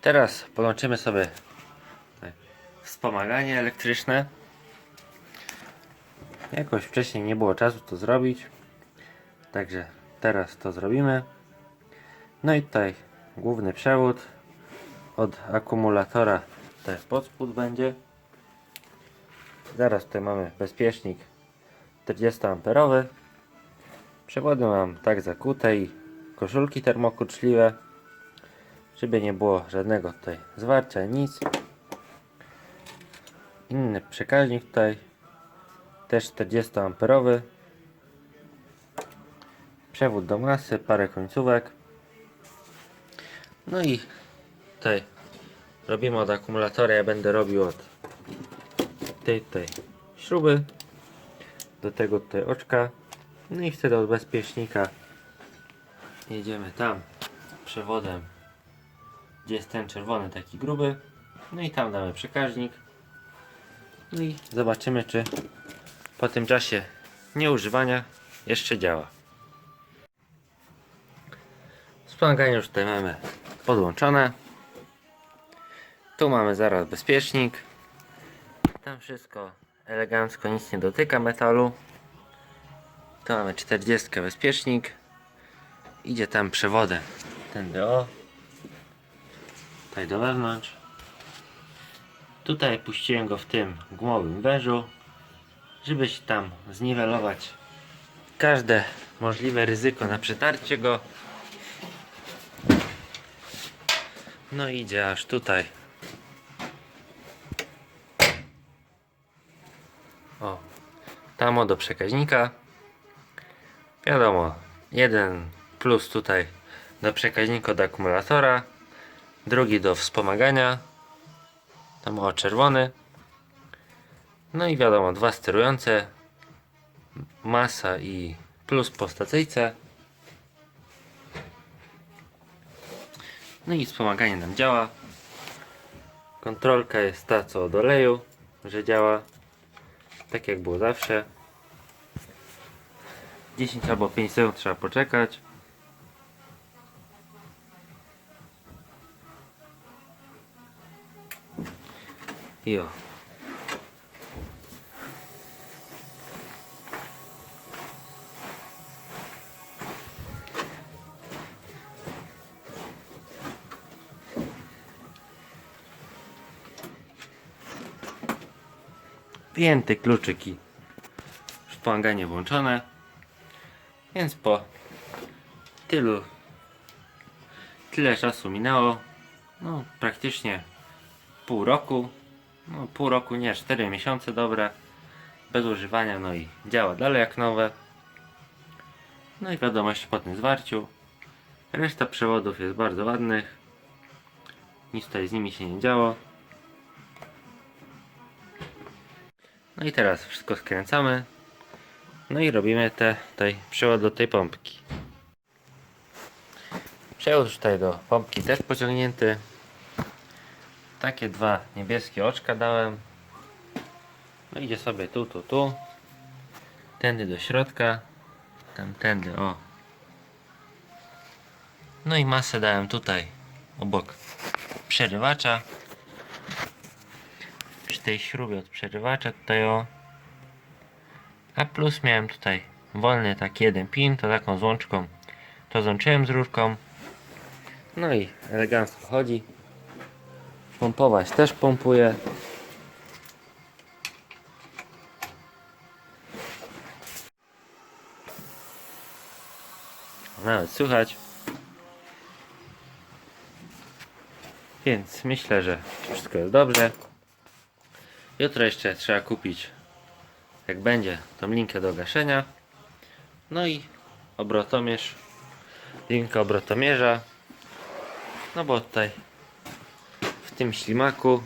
Teraz połączymy sobie wspomaganie elektryczne. Jakoś wcześniej nie było czasu to zrobić. Także teraz to zrobimy. No i tutaj główny przewód od akumulatora tutaj pod spód będzie. Zaraz tutaj mamy bezpiecznik 40 amperowy. Przewody mam tak zakute i koszulki termokurczliwe, żeby nie było żadnego tutaj zwarcia, nic. Inny przekaźnik tutaj też 40 amperowy. Przewód do masy, parę końcówek. No i tutaj robimy od akumulatora, ja będę robił od tej tutaj śruby do tego tutaj oczka no i wtedy od bezpiecznika jedziemy tam przewodem gdzie jest ten czerwony taki gruby no i tam damy przekaźnik no i zobaczymy czy po tym czasie nieużywania jeszcze działa wspomaganie już tutaj mamy podłączone tu mamy zaraz bezpiecznik tam wszystko elegancko, nic nie dotyka metalu. Tu mamy 40 bezpiecznik. Idzie tam przewodem. Tędy o. Tutaj do wewnątrz. Tutaj puściłem go w tym gumowym wężu, żeby się tam zniwelować każde możliwe ryzyko na przetarcie go. No idzie aż tutaj. O, tam o do przekaźnika. Wiadomo, jeden plus tutaj do przekaźnika do akumulatora, drugi do wspomagania. Tam o czerwony. No i wiadomo, dwa sterujące, masa i plus po stacyjce. No i wspomaganie nam działa. Kontrolka jest ta co od oleju, że działa tak jak było zawsze 10 albo 5 sekund trzeba poczekać i o Pięty kluczyki. Szpanganie włączone Więc po tylu Tyle czasu minęło. No praktycznie pół roku No pół roku nie, 4 miesiące dobre Bez używania no i działa dalej jak nowe No i wiadomości po tym zwarciu Reszta przewodów jest bardzo ładnych Nic tutaj z nimi się nie działo No i teraz wszystko skręcamy. No i robimy te tutaj przewód do tej pompki. Przewód tutaj do pompki też pociągnięty. Takie dwa niebieskie oczka dałem. No idzie sobie tu, tu, tu. Tędy do środka. Tamtędy, o. No i masę dałem tutaj obok przerywacza przy tej śrubie od przerywacza tutaj o a plus miałem tutaj wolny taki jeden pin to taką złączką to złączyłem z rurką no i elegancko chodzi pompować też pompuje nawet słychać więc myślę, że wszystko jest dobrze Jutro jeszcze trzeba kupić, jak będzie, tą linkę do gaszenia. No i obrotomierz, linkę obrotomierza. No bo tutaj tym ślimaku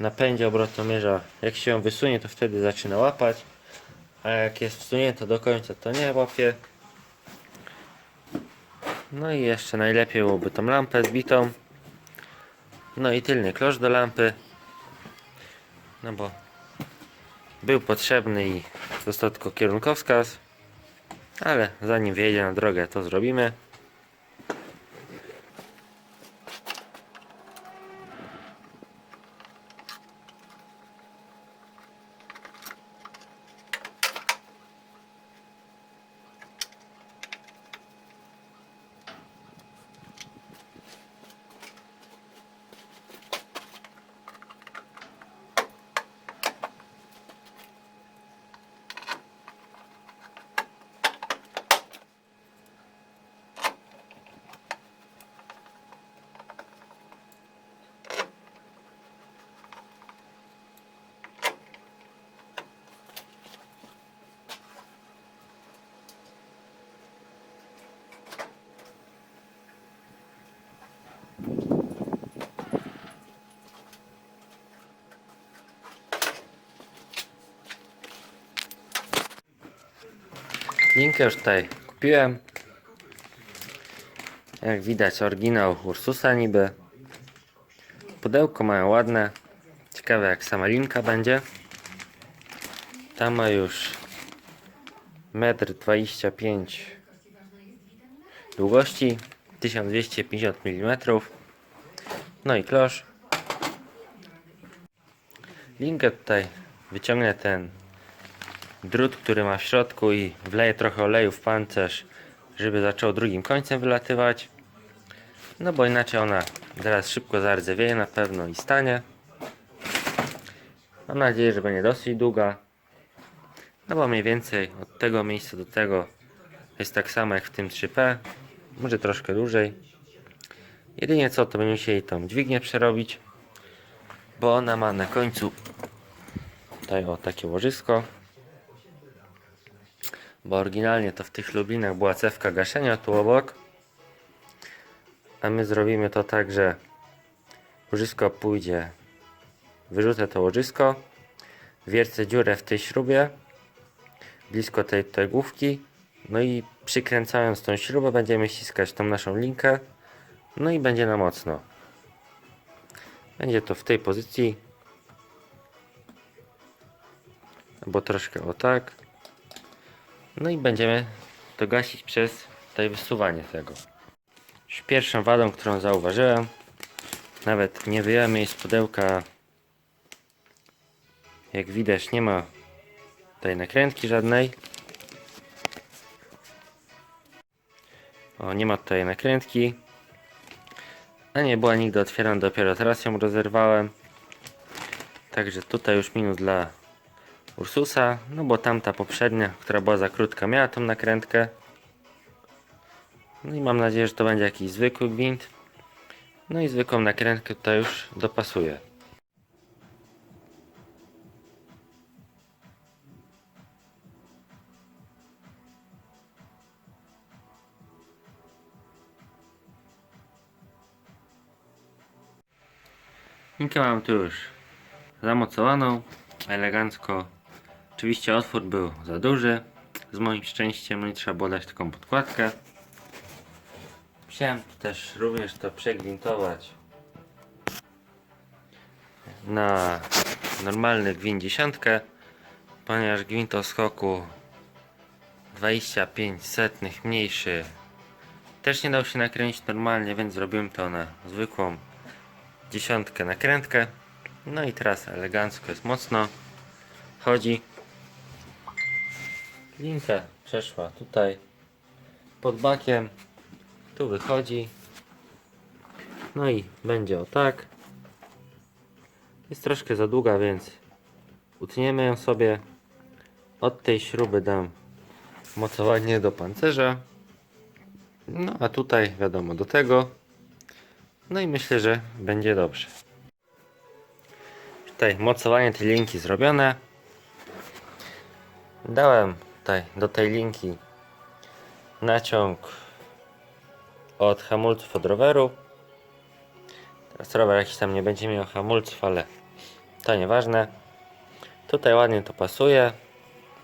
napędzie obrotomierza, jak się ją wysunie, to wtedy zaczyna łapać. A jak jest wsunięto do końca, to nie łapie. No i jeszcze najlepiej byłoby tą lampę zbitą. No i tylny klosz do lampy. No bo był potrzebny i został tylko kierunkowskaz. Ale zanim wjedzie na drogę, to zrobimy. Linkę już tutaj kupiłem. Jak widać oryginał Ursusa niby. Pudełko mają ładne. Ciekawe jak sama linka będzie. Ta ma już 1,25 m długości, 1250 mm. No i klosz. Linkę tutaj wyciągnę ten drut, który ma w środku i wleję trochę oleju w pancerz, żeby zaczął drugim końcem wylatywać. No bo inaczej ona zaraz szybko zardzewieje na pewno i stanie. Mam nadzieję, że będzie dosyć długa. No bo mniej więcej od tego miejsca do tego jest tak samo jak w tym 3P. Może troszkę dłużej. Jedynie co to będziemy musieli tą dźwignię przerobić. Bo ona ma na końcu tutaj o takie łożysko. Bo oryginalnie to w tych lubinach była cewka gaszenia tu obok. A my zrobimy to tak, że łożysko pójdzie. Wyrzucę to łożysko. Wiercę dziurę w tej śrubie. Blisko tej, tej główki. No i przykręcając tą śrubę będziemy ściskać tą naszą linkę. No i będzie na mocno. Będzie to w tej pozycji. Albo troszkę o tak. No i będziemy to gasić przez tutaj wysuwanie tego. Pierwszą wadą, którą zauważyłem, nawet nie wyjąłem jej z pudełka. Jak widać nie ma tutaj nakrętki żadnej. O, nie ma tutaj nakrętki. A nie była nigdy otwierana, dopiero teraz ją rozerwałem. Także tutaj już minus dla Ursusa, no bo tamta poprzednia, która była za krótka, miała tą nakrętkę. No i mam nadzieję, że to będzie jakiś zwykły gwint. No i zwykłą nakrętkę tutaj już dopasuję. Linkę mam tu już zamocowaną, elegancko. Oczywiście otwór był za duży, z moim szczęściem, no i trzeba było dać taką podkładkę. Chciałem też również to przegwintować na normalny gwint dziesiątkę, ponieważ gwint o skoku 25 setnych mniejszy też nie dał się nakręcić normalnie, więc zrobiłem to na zwykłą dziesiątkę nakrętkę. No i teraz elegancko jest mocno. Chodzi. Linka przeszła tutaj pod bakiem. Tu wychodzi. No i będzie o tak. Jest troszkę za długa, więc utniemy ją sobie. Od tej śruby dam mocowanie do pancerza. No a tutaj wiadomo do tego. No i myślę, że będzie dobrze. Tutaj mocowanie tej linki zrobione. Dałem tutaj do tej linki naciąg od hamulców od roweru. Teraz rower jakiś tam nie będzie miał hamulców, ale to nieważne. Tutaj ładnie to pasuje.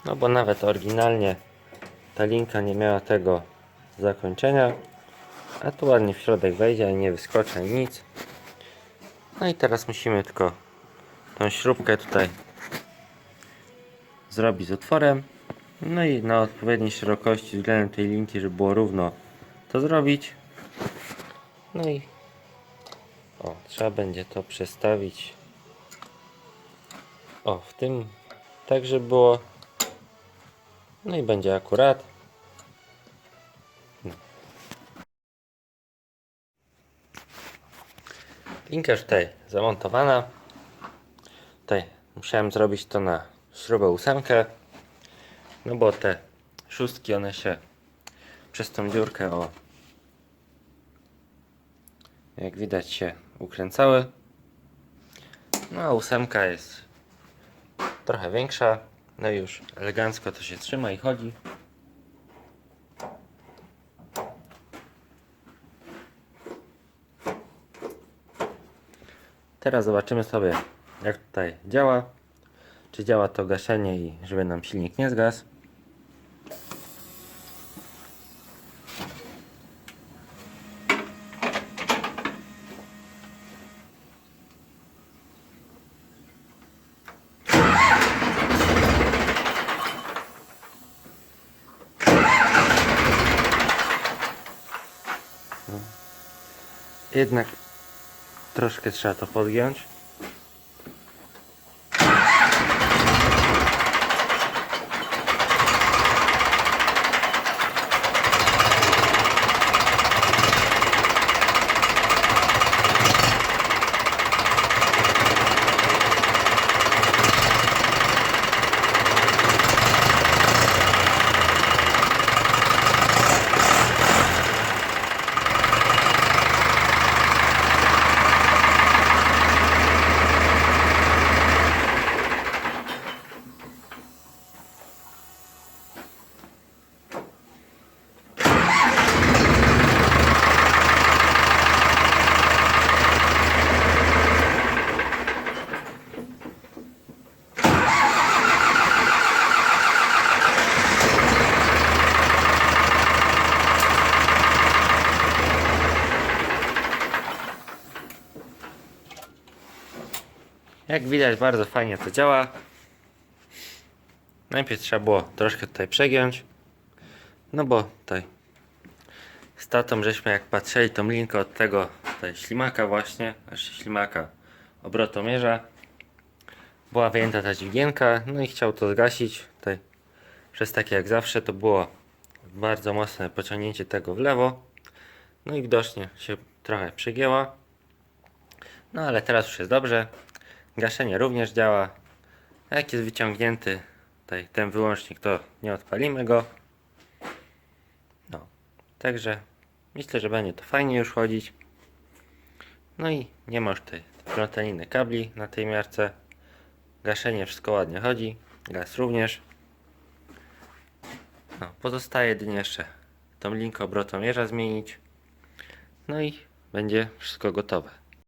No bo nawet oryginalnie ta linka nie miała tego zakończenia. A tu ładnie w środek wejdzie, nie wyskoczy nic. No i teraz musimy tylko tą śrubkę tutaj zrobić z otworem. No i na odpowiedniej szerokości względem tej linki, żeby było równo to zrobić. No i o, trzeba będzie to przestawić o, w tym tak, żeby było no i będzie akurat. Linka już tutaj zamontowana. Tutaj musiałem zrobić to na śrubę ósemkę. No bo te szóstki one się przez tą dziurkę o jak widać się ukręcały. No a ósemka jest trochę większa. No i już elegancko to się trzyma i chodzi. Teraz zobaczymy sobie jak tutaj działa. Czy działa to gaszenie i żeby nam silnik nie zgasł. No. Jednak troszkę trzeba to podgiąć. Jak widać bardzo fajnie to działa. Najpierw trzeba było troszkę tutaj przegiąć. No bo tutaj z tatą żeśmy jak patrzyli tą linkę od tego tutaj ślimaka właśnie, znaczy ślimaka obrotomierza. Była wyjęta ta dźwigienka, no i chciał to zgasić. Tutaj przez takie jak zawsze to było bardzo mocne pociągnięcie tego w lewo. No i widocznie się trochę przygięła. No ale teraz już jest dobrze. Gaszenie również działa. Jak jest wyciągnięty tutaj ten wyłącznik, to nie odpalimy go. No, także myślę, że będzie to fajnie już chodzić. No i nie ma już tej plątaniny kabli na tej miarce. Gaszenie wszystko ładnie chodzi. Gaz również. No, pozostaje jedynie jeszcze tą linkę obrotomierza zmienić. No i będzie wszystko gotowe.